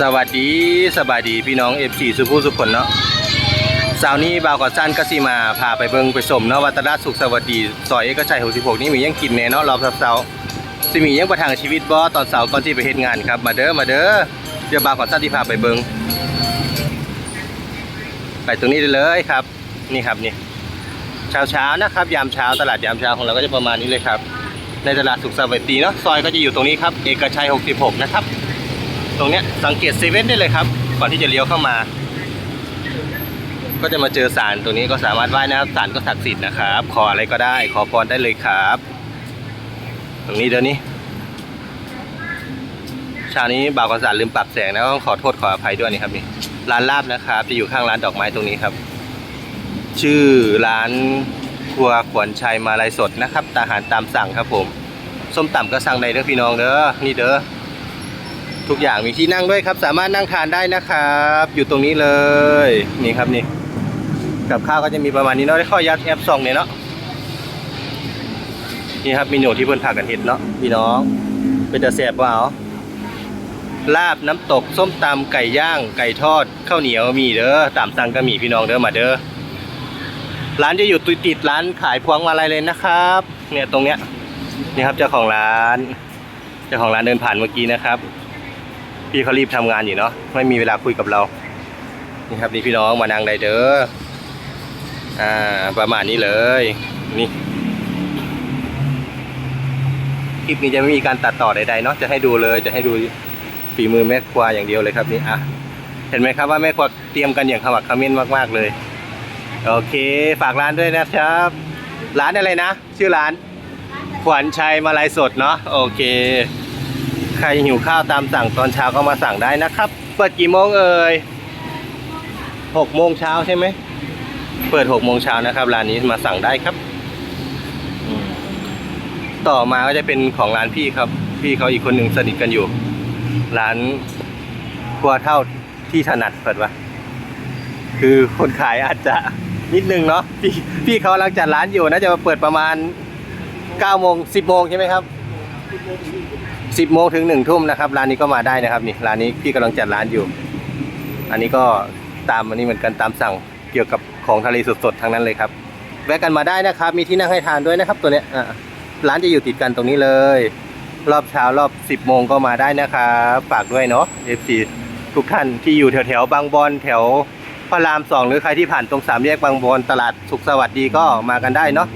สวัสดีสบายดีพี่น้อง FC สุภูสุขคนเนาะเสาวนี้บ่าวกับสั้นก็สิมาพาไปเบิงไปชมเนาะวัตลาสุขสวัสดีซอยเอกชัย66นี่มียังกินแน่เนาะรอบเสาร์สิมียังประทังชีวิตบ่ตอนเสาร์ก่อนที่ไปเฮ็ดงานครับมาเด้อมาเด้อเดี๋ยวบ่าวกับสั้นที่พาไปเบิงไปตรงนี้ได้เลยครับ นี่ครับนี่เช้าเช้านะครับ ยามเช้าตลาดยามเช้าของเราก็จะประมาณนี้เลยครับ ในตลาดสุขสวัสดีเนาะซอยก็จะอยู่ตรงนี้ครับเอกชัย 66 นะครับ ตรงเนี้ยสังเกตเซเว่นได้เลยครับ ก่อนที่จะเลี้ยวเข้ามา ก็จะมาเจอสารตัวนี้ก็สามารถไหว้นะครับสารก็ศักดิ์สิทธิ์นะครับ ขออะไรก็ได้ ขอพรได้เลยครับ ตรงนี้เดี๋ยวนี้เช้านี้บ่าวกษารลืมปรับแสงนะต้องขอโทษขออภัยด้วยนี่ครับนี่ร้านลาบนะครับ จะอยู่ข้างร้านดอกไม้ตรงนี้ครับ ชื่อร้านครัวขวัญชัยมาลายสดนะครับอาหารตามสั่งครับผม ส้มตำก็สั่งได้เด้อพี่น้องเด้อนี่เด้อ ทุกอย่างมีที่นั่งด้วยครับ สามารถนั่งทานได้นะครับ อยู่ตรงนี้เลยนี่ครับนี่กับข้าวก็จะมีประมาณนี้เนาะได้ข้อยัดแอปซองเนี่ยเนาะนี่ครับเมนูที่เพิ่นพากันเห็ดเนาะพี่น้องเป็นต่แสบเปล่าลาบน้ำตกส้มตำไก่ย่าง ไก่ทอดข้าวเหนียวมีเด้อตามสั่งก็มีพี่น้องเด้อมาเด้อร้านจะอยู่ติดติดร้านขายพวงมาลัยเลยนะครับ เนี่ยตรงเนี้ยนี่ครับเจ้าของร้าน เจ้าของร้านเดินผ่านเมื่อกี้นะครับ พี่เขารีบทำงานอยู่เนาะไม่มีเวลาคุยกับเรา นี่ครับนี่พี่น้องมานั่งได้เด้ออ่า ประมาณนี้เลย นี่คลิปนี้จะไม่มีการตัดต่อใดๆเนาะจะให้ดูเลยจะให้ดูฝีมือแม่ครัวอย่างเดียวเลยครับนี่อะเห็นไหมครับว่าแม่ครัวเตรียมกันอย่างขมักขม้นมากๆเลย โอเค ฝากร้านด้วยนะครับ ร้านอะไรนะ ชื่อร้าน ขวัญชัยมาลายสดเนาะโอเค ใครหิวข้าวตามสั่งตอนเช้าก็มาสั่งได้นะครับ เปิดกี่โมงเอ่ยหกโมงเช้าใช่ไหม เปิดหกโมงเช้านะครับร้านนี้มาสั่งได้ครับ ต่อมาก็จะเป็นของร้านพี่ครับ พี่เขาอีกคนหนึ่งสนิทกันอยู่ ร้านครัวเท่าที่ถนัดเปิดวะคือคนขายอาจจะนิดนึงเนาะพี่พี่เขากำลังจัดร้านอยู่น่าจะมาเปิดประมาณเก้าโมงสิบโมงใช่ไหมครับ สิบโมงถึงหนึ่งทุ่มนะครับร้านนี้ก็มาได้นะครับนี่ร้านนี้พี่กำลังจัดร้านอยู่ อันนี้ก็ตามอันนี้เหมือนกันตามสั่งเกี่ยวกับของทะเลสดๆทั้งนั้นเลยครับ แวะกันมาได้นะครับ มีที่นั่งให้ทานด้วยนะครับ ตัวเนี้ยอะร้านจะอยู่ติดกันตรงนี้เลย รอบเช้ารอบ 10โมงก็มาได้นะครับฝากด้วยเนาะ FC ทุกท่านที่อยู่แถวแถวๆบางบอนแถวพระรามสองหรือใครที่ผ่านตรงสามแยกบางบอนตลาดสุขสวัสดีก็มากันได้เนาะ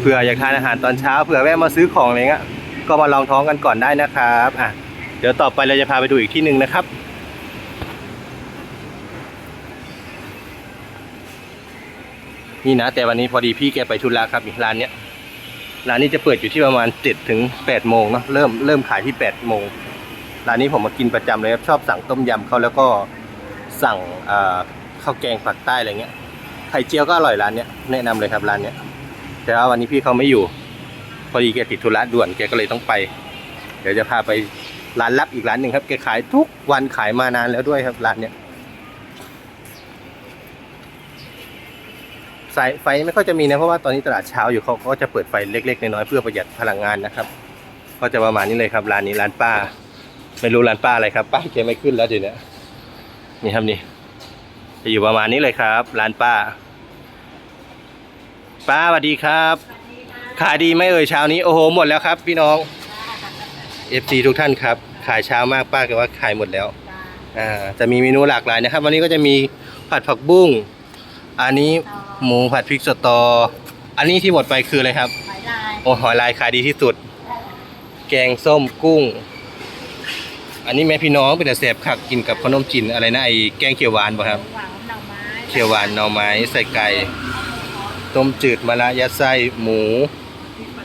เผื่ออยากทานอาหารตอนเช้าเผื่อแวะมาซื้อของอะไรเงี้ย ก็มาลองท้องกันก่อนได้นะครับอะเดี๋ยวต่อไปเราจะพาไปดูอีกที่หนึ่งนะครับนี่นะแต่วันนี้พอดีพี่แกไปธุระครับอีกร้านเนี้ยร้านนี้จะเปิดอยู่ที่ประมาณเจ็ดถึงแปดโมงเนาะเริ่มเริ่มขายที่แปดโมงร้านนี้ผมมากินประจำเลยครับชอบสั่งต้มยำเขาแล้วก็สั่งข้าวแกงปักใต้อะไรเงี้ยไข่เจียวก็อร่อยร้านเนี้ยแนะนำเลยครับร้านเนี้ยแต่ว่าวันนี้พี่เขาไม่อยู่ พอดีแกติดธุระด่วนแกก็เลยต้องไป เดี๋ยวจะพาไปร้านลับอีกร้านหนึ่งครับแกขายทุกวันขายมานานแล้วด้วยครับร้านเนี้ยสายไฟไม่ค่อยจะมีนะเพราะว่าตอนนี้ตลาดเช้าอยู่เขาก็จะเปิดไฟเล็กๆน้อยๆเพื่อประหยัดพลังงานนะครับ ก็จะประมาณนี้เลยครับร้านนี้ร้านป้า ไม่รู้ร้านป้าอะไรครับ ป้าแกไม่ขึ้นแล้วเดี๋ยวนี้นี่ครับนี่จะอยู่ประมาณนี้เลยครับ ร้านป้า ป้าสวัสดีครับ ขายดีไหมเอ่ยเช้านี้โอ้โหหมดแล้วครับ พี่น้อง FC ทุกท่านครับขายเช้ามากป้าก็ว่าขายหมดแล้วอ่าจะมีเมนูหลากหลายนะครับ วันนี้ก็จะมีผัดผักบุ้งอันนี้หมูผัดพริกสตอ อันนี้ที่หมดไปคืออะไรครับหอยลายโอ้หอยลายขายดีที่สุด แกงส้มกุ้ง อันนี้แม่พี่น้องเป็นแต่แสบขักกินกับขนมจีนอะไรนะไอ้แกงเขียวหวานป่ะครับหวานหน่อไม้เขียวหวานหน่อไม้ใส่ไก่ต้มจืดมะระยัดไส้หมู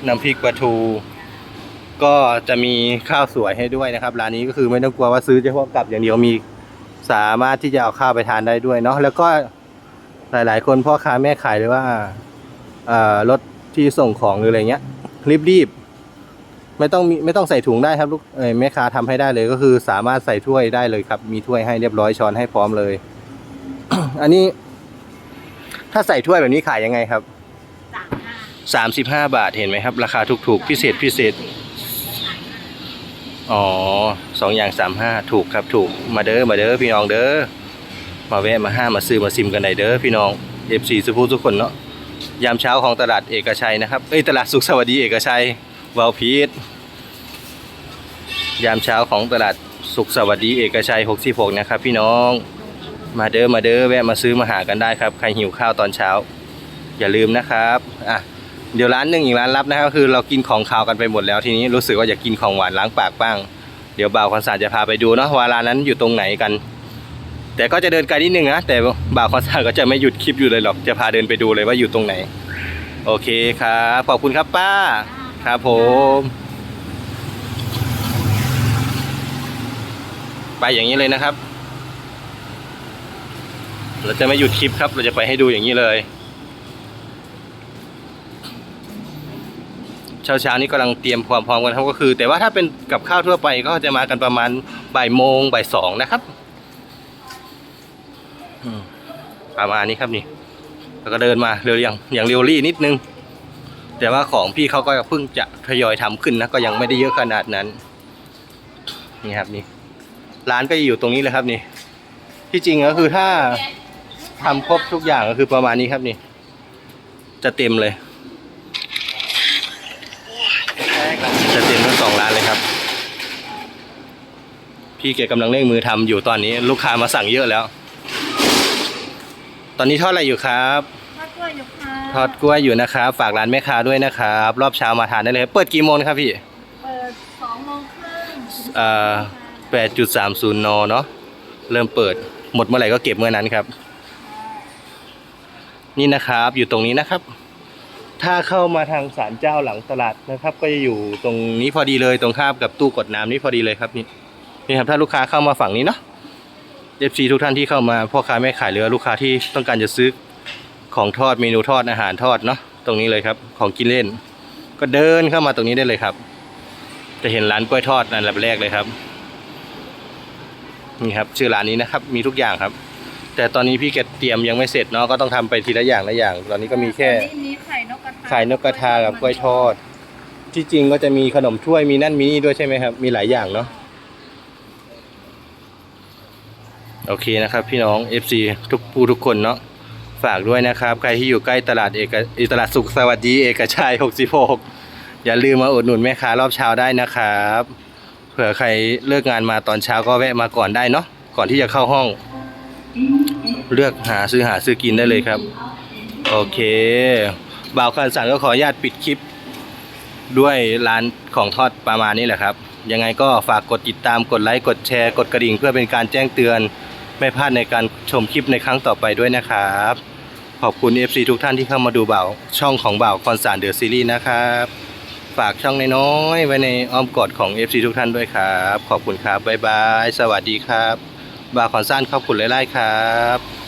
น้ำพริกปลาทู ก็จะมีข้าวสวยให้ด้วยนะครับ ร้านนี้ก็คือไม่ต้องกลัวว่าซื้อเฉพาะกลับอย่างเดียวมีสามารถที่จะเอาข้าวไปทานได้ด้วยเนาะแล้วก็หลาย ๆ คนพ่อค้าแม่ขายเลยว่ารถที่ส่งของหรืออะไรเงี้ยรีบๆไม่ต้องมีไม่ต้องใส่ถุงได้ครับลูกแม่ค้าทำให้ได้เลยก็คือสามารถใส่ถ้วยได้เลยครับ มีถ้วยให้เรียบร้อยช้อนให้พร้อมเลย อันนี้ ถ้าใส่ถ้วยแบบนี้ขายยังไงครับ 35 บาทเห็นไหมครับ ราคาถูกๆ พิเศษพิเศษ อ๋อสองอย่างสามห้าถูกครับถูกมาเด้อมาเด้อพี่น้องเด้อมาแวะมาห้ามาซื้อมาซิมกันได้เด้อพี่น้องเอฟซีสุภูทุกคนเนาะยามเช้าของตลาดเอกชัยนะครับเอ้ยตลาดสุขสวัสดีเอกชัยวาวพีทยามเช้าของตลาดสุขสวัสดีเอกชัย66นะครับ พี่น้องมาเด้อมาเด้อแวะมาซื้อมาหากันได้ครับ ใครหิวข้าวตอนเช้า อย่าลืมนะครับอะ เดี๋ยวร้านหนึ่งอีกร้านลับนะครับคือเรากินของคาวกันไปหมดแล้วทีนี้รู้สึกว่าอยากกินของหวานล้างปากบ้าง เดี๋ยวบ่าวคอนสาจะพาไปดูเนาะว่าร้านนั้นอยู่ตรงไหนกัน แต่ก็จะเดินไกลนิดนึงนะแต่บ่าวคอนสาก็จะไม่หยุดคลิปอยู่เลยหรอกจะพาเดินไปดูเลยว่าอยู่ตรงไหน โอเคครับขอบคุณครับป้าครับผมไปอย่างนี้เลยนะครับ เราจะไม่หยุดคลิปครับ เราจะไปให้ดูอย่างนี้เลย เช้าเช้าๆนี้กำลังเตรียมความพร้อมกันครับก็คือ แต่ว่าถ้าเป็นกับข้าวทั่วไปก็จะมากันประมาณบ่ายโมงบ่ายสองนะครับอืมประมาณนี้ครับนี่แล้วก็เดินมาเร็วอย่างอย่างเร็วรี่นิดนึง แต่ว่าของพี่เขาก็เพิ่งจะทยอยทำขึ้นนะก็ยังไม่ได้เยอะขนาดนั้นนี่ครับนี่ร้านก็อยู่ตรงนี้เลยครับนี่ที่จริงก็คือถ้าทำครบทุกอย่างก็คือประมาณนี้ครับนี่ จะเต็มเลย จะเต็มทั้งสองร้านเลยครับ พี่เกกำลังเร่งมือทำอยู่ตอนนี้ ลูกค้ามาสั่งเยอะแล้ว ตอนนี้ทอดอะไรอยู่ครับทอดกล้วยอยู่ค่ะทอดกล้วยอยู่นะครับ ฝากร้านแม่ค้าด้วยนะครับ รอบเช้ามาทานได้เลย เปิดกี่โมงครับพี่เปิดสองโมงครึ่งอ่า8.30นเนาะเริ่มเปิดหมดเมื่อไหร่ก็เก็บเมื่อนั้นครับ นี่นะครับอยู่ตรงนี้นะครับ ถ้าเข้ามาทางศาลเจ้าหลังตลาดนะครับ ก็จะอยู่ตรงนี้พอดีเลยตรงข้ามกับตู้กดน้ำนี่พอดีเลยครับนี่ นี่ครับถ้าลูกค้าเข้ามาฝั่งนี้เนาะ FC ทุกท่านที่เข้ามาพ่อค้าแม่ขายหรือว่าลูกค้าที่ต้องการจะซื้อของทอดเมนูทอดอาหารทอดเนาะตรงนี้เลยครับ ของกินเล่น ก็เดินเข้ามาตรงนี้ได้เลยครับ จะเห็นร้านกล้วยทอดอันดับแรกเลยครับนี่ครับชื่อร้านนี้นะครับมีทุกอย่างครับ แต่ตอนนี้พี่แกเตรียมยังไม่เสร็จเนาะก็ต้องทำไปทีละอย่างละอย่าง ตอนนี้ก็มีแค่อันนี้มีไข่นกกระทาไข่นกกระทากับกล้วยทอด ที่จริงก็จะมีขนมถ้วยมีนั่นมีนี่ด้วยใช่ไหมครับ มีหลายอย่างเนาะ โอเคนะครับ พี่น้อง FC ทุกผู้ทุกคนเนาะฝากด้วยนะครับ ใครที่อยู่ใกล้ตลาดเอกอ่อตลาดสุขสวัสดีเอกชัย66 อย่าลืมมาอุดหนุนแม่ค้ารอบเช้าได้นะครับ เผื่อใครเลิกงานมาตอนเช้าก็แวะมาก่อนได้เนาะก่อนที่จะเข้าห้อง เลือกหาซื้อหาซื้อกินได้เลยครับ โอเคบ่าวคันสันก็ขออนุญาตปิดคลิป ด้วยร้านของทอดประมาณนี้แหละครับ ยังไงก็ฝากกดติดตามกดไลค์กดแชร์กดกระดิ่งเพื่อเป็นการแจ้งเตือน ไม่พลาดในการชมคลิปในครั้งต่อไปด้วยนะครับ ขอบคุณ FC ทุกท่านที่เข้ามาดูบ่าวช่องของบ่าวคอนสารเดอะซีรีส์นะครับ ฝากช่องน้อยๆไว้ในอ้อมกอดของ FC ทุกท่านด้วยครับ ขอบคุณครับบ๊ายบาย สวัสดีครับบ่าวคอนสารขอบคุณหลายๆครับ